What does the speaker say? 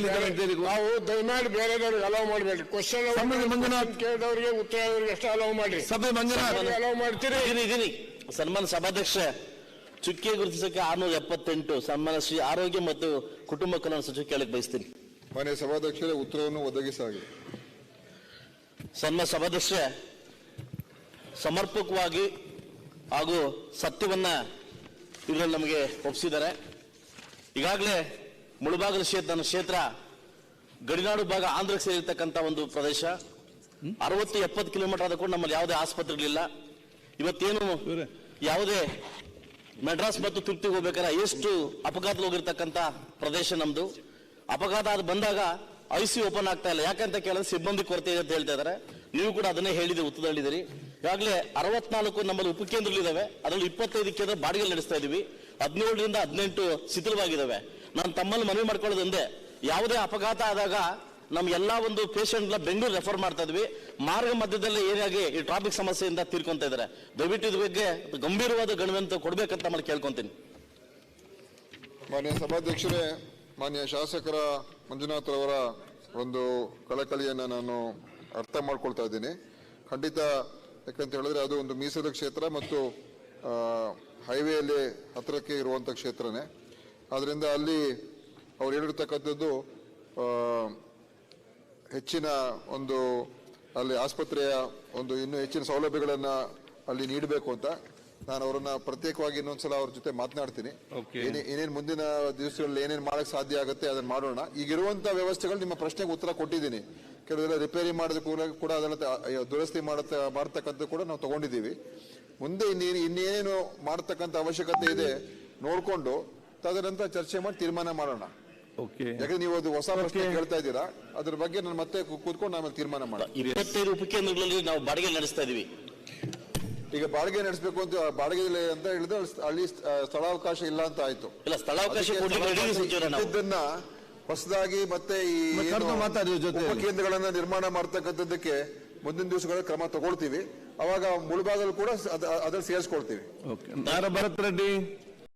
ನಾವು ದಯಮಾಡಿ ಬೇರೆದವ್ರಿಗೆ ಅಲೌ ಮಾಡಬೇಡಿ. ಕ್ವಶನ್ ಮಂಜುನಾಥ್. ಕೇಳಿದವರಿಗೆ ಉತ್ತರ ಅಷ್ಟೇ ಅಲೌ ಮಾಡಿ. ಸಭೆ ಮಂಜುನಾಥ್. ಅಲೌ ಮಾಡ್ತೀರಿ? ಇದೀನಿ ಇದೀನಿ ಸನ್ಮಾನ ಸಭಾಧ್ಯಕ್ಷ ಚುಕ್ಕೆ ಗುರುತಿಸಕ್ಕೆ ಆರ್ನೂರ ಎಪ್ಪತ್ತೆಂಟು ಸನ್ಮಾನ ಶ್ರೀ ಆರೋಗ್ಯ ಮತ್ತು ಕುಟುಂಬ ಕಲ್ಯಾಣ ಸಚಿವ ಕೇಳಕ್ ಬಯಸ್ತೀನಿ. ಮಾನ್ಯ ಸಭಾಧ್ಯಕ್ಷರೇ ಉತ್ತರವನ್ನು ಒದಗಿಸಾಗಿ. ಸನ್ಮಾನ ಸಭಾಧ್ಯಕ್ಷ ಸಮರ್ಪಕವಾಗಿ ಹಾಗೂ ಸತ್ಯವನ್ನ ಇದರಲ್ಲಿ ನಮಗೆ ಒಪ್ಪಿಸಿದ್ದಾರೆ ಈಗಾಗಲೇ ಮುಳುಬಾಗಲ ಕ್ಷೇತ್ರ ನನ್ನ ಕ್ಷೇತ್ರ ಗಡಿನಾಡು ಭಾಗ ಆಂಧ್ರಕ್ಕೆ ಸೇರಿರ್ತಕ್ಕಂಥ ಒಂದು ಪ್ರದೇಶ. ಅರವತ್ತು ಎಪ್ಪತ್ತು ಕಿಲೋಮೀಟರ್ ಆದಕ್ಕೂ ನಮ್ಮಲ್ಲಿ ಯಾವುದೇ ಆಸ್ಪತ್ರೆಗಳಿಲ್ಲ. ಇವತ್ತೇನು ಯಾವುದೇ ಮೆಡ್ರಾಸ್ ಮತ್ತು ತುರ್ತಿಗೆ ಹೋಗ್ಬೇಕಾದ್ರೆ ಎಷ್ಟು ಅಪಘಾತ ಹೋಗಿರ್ತಕ್ಕಂಥ ಪ್ರದೇಶ ನಮ್ದು. ಅಪಘಾತ ಅದು ಬಂದಾಗ ಐ ಸಿ ಓಪನ್ ಆಗ್ತಾ ಇಲ್ಲ. ಯಾಕಂತ ಕೇಳಿದ್ರೆ ಸಿಬ್ಬಂದಿ ಕೊರತೆ ಇದೆ ಅಂತ ಹೇಳ್ತಾ ಇದ್ದಾರೆ. ನೀವು ಕೂಡ ಅದನ್ನೇ ಹೇಳಿದೆ ಉತ್ತರದಲ್ಲಿದ್ದೀರಿ. ಈಗಾಗಲೇ ಅರವತ್ನಾಲ್ಕು ನಮ್ಮಲ್ಲಿ ಉಪಕೇಂದ್ರಗಳಿದ್ದಾವೆ. ಅದರಲ್ಲಿ ಇಪ್ಪತ್ತೈದು ಕೇಂದ್ರ ಬಾಡಿಗೆ ನಡೆಸ್ತಾ ಇದೀವಿ ಹದಿನೇಳರಿಂದ ಹದಿನೆಂಟು ಶಿಥಿಲವಾಗಿದ್ದಾವೆ. ನಾನು ತಮ್ಮಲ್ಲಿ ಮನವಿ ಮಾಡ್ಕೊಳ್ಳೋದು ಯಾವುದೇ ಅಪಘಾತ ಆದಾಗ ನಮ್ಮ ಎಲ್ಲ ಒಂದು ಪೇಷಂಟ್ ಬೆಂಗಳೂರು ರೆಫರ್ ಮಾಡ್ತಾ ಇದ್ವಿ. ಮಾರ್ಗ ಮಧ್ಯದಲ್ಲಿ ಏನಾಗಿ ಈ ಟ್ರಾಫಿಕ್ ಸಮಸ್ಯೆಯಿಂದ ತೀರ್ಕೊಂತ ಇದ್ದಾರೆ ದಯವಿಟ್ಟು ಇದ್ರ ಬಗ್ಗೆ ಗಂಭೀರವಾದ ಗಣವಂತ ಕೊಡ್ಬೇಕಂತ ಮಾಡಿ ಕೇಳ್ಕೊಂತೀನಿ. ಮಾನ್ಯ ಸಭಾಧ್ಯಕ್ಷರೇ, ಮಾನ್ಯ ಶಾಸಕರ ಮಂಜುನಾಥ್ ಅವರ ಒಂದು ಕಳಕಳಿಯನ್ನು ನಾನು ಅರ್ಥ ಮಾಡ್ಕೊಳ್ತಾ ಇದ್ದೀನಿ. ಖಂಡಿತ ಯಾಕಂತ ಹೇಳಿದ್ರೆ ಅದು ಒಂದು ಮೀಸಲು ಕ್ಷೇತ್ರ ಮತ್ತು ಹೈವೇ ಹೈವೇಯಲ್ಲಿ ಹತ್ತಿರಕ್ಕೆ ಇರುವಂಥ ಕ್ಷೇತ್ರನೇ. ಆದ್ದರಿಂದ ಅಲ್ಲಿ ಅವ್ರು ಹೇಳಿರ್ತಕ್ಕಂಥದ್ದು ಹೆಚ್ಚಿನ ಒಂದು ಅಲ್ಲಿ ಆಸ್ಪತ್ರೆಯ ಒಂದು ಇನ್ನೂ ಹೆಚ್ಚಿನ ಸೌಲಭ್ಯಗಳನ್ನು ಅಲ್ಲಿ ನೀಡಬೇಕು ಅಂತ ನಾನು ಅವರನ್ನ ಪ್ರತ್ಯೇಕವಾಗಿ ಇನ್ನೊಂದ್ಸಲ ಅವ್ರ ಜೊತೆ ಮಾತನಾಡ್ತೀನಿ. ಏನೇನು ಮುಂದಿನ ದಿವಸಗಳಲ್ಲಿ ಏನೇನು ಮಾಡಕ್ಕೆ ಸಾಧ್ಯ ಆಗುತ್ತೆ ಅದನ್ನ ಮಾಡೋಣ. ಈಗಿರುವಂತಹ ವ್ಯವಸ್ಥೆಗಳು ನಿಮ್ಮ ಪ್ರಶ್ನೆಗೆ ಉತ್ತರ ಕೊಟ್ಟಿದ್ದೀನಿ. ಕೆಲವೆಲ್ಲ ರಿಪೇರಿ ಮಾಡಿದ ಕೂಡ ಕೂಡ ಅದನ್ನ ದುರಸ್ತಿ ಮಾಡತ್ತ ಮಾಡ್ತಕ್ಕಂಥ ಕೂಡ ನಾವು ತಗೊಂಡಿದ್ದೀವಿ. ಮುಂದೆ ಇನ್ನೇನು ಇನ್ನೇನು ಮಾಡ್ತಕ್ಕಂಥ ಅವಶ್ಯಕತೆ ಇದೆ ನೋಡ್ಕೊಂಡು ತದನಂತರ ಚರ್ಚೆ ಮಾಡಿ ತೀರ್ಮಾನ ಮಾಡೋಣ. ಓಕೆ ಯಾಕಂದ್ರೆ ನೀವು ಅದು ಹೊಸ ಪ್ರಶ್ನೆ ಕೇಳ್ತಾ ಇದ್ದೀರಾ ಅದ್ರ ಬಗ್ಗೆ ನಾನು ಮತ್ತೆ ಕೂತ್ಕೊಂಡು ಆಮೇಲೆ ತೀರ್ಮಾನ ಮಾಡಿ ಇಪ್ಪತ್ತೈದು ಉಪಕೇಂದ್ರಗಳಲ್ಲಿ ನಾವು ಬಾಡಿಗೆ ನಡೆಸ್ತಾ ಇದೀವಿ. ಈಗ ಬಾಡಿಗೆ ನಡೆಸಬೇಕು ಅಂತ ಬಾಡಿಗೆ ಅಂತ ಹೇಳಿದ್ರೆ ಅಲ್ಲಿ ಸ್ಥಳ- ಅಲ್ಲಿ ಸ್ಥ- ಸ್ಥಳಾವಕಾಶ ಇಲ್ಲ ಅಂತ ಆಯ್ತು. ಇಲ್ಲ ಸ್ಥಳಾವಕಾಶ ಇದನ್ನ ಹೊಸದಾಗಿ ಮತ್ತೆ ಈ. ಉಪಕೇಂದ್ರಗಳನ್ನ ನಿರ್ಮಾಣ ಮಾಡ್ತಕ್ಕಂಥದ್ದಕ್ಕೆ ಮುಂದಿನ ದಿವಸಗಳ ಕ್ರಮ ತಗೊಳ್ತೀವಿ. ಅವಾಗ ಮುಳುಭಾಗದಲ್ಲಿ ಕೂಡ ಸ- ಅದ- ಅದ್ರಲ್ಲಿ ಸೇರಿಸ್ಕೊಳ್ತೀವಿ. ಓಕೆ ನಾರ ಭರತ್ ರೆಡ್ಡಿ.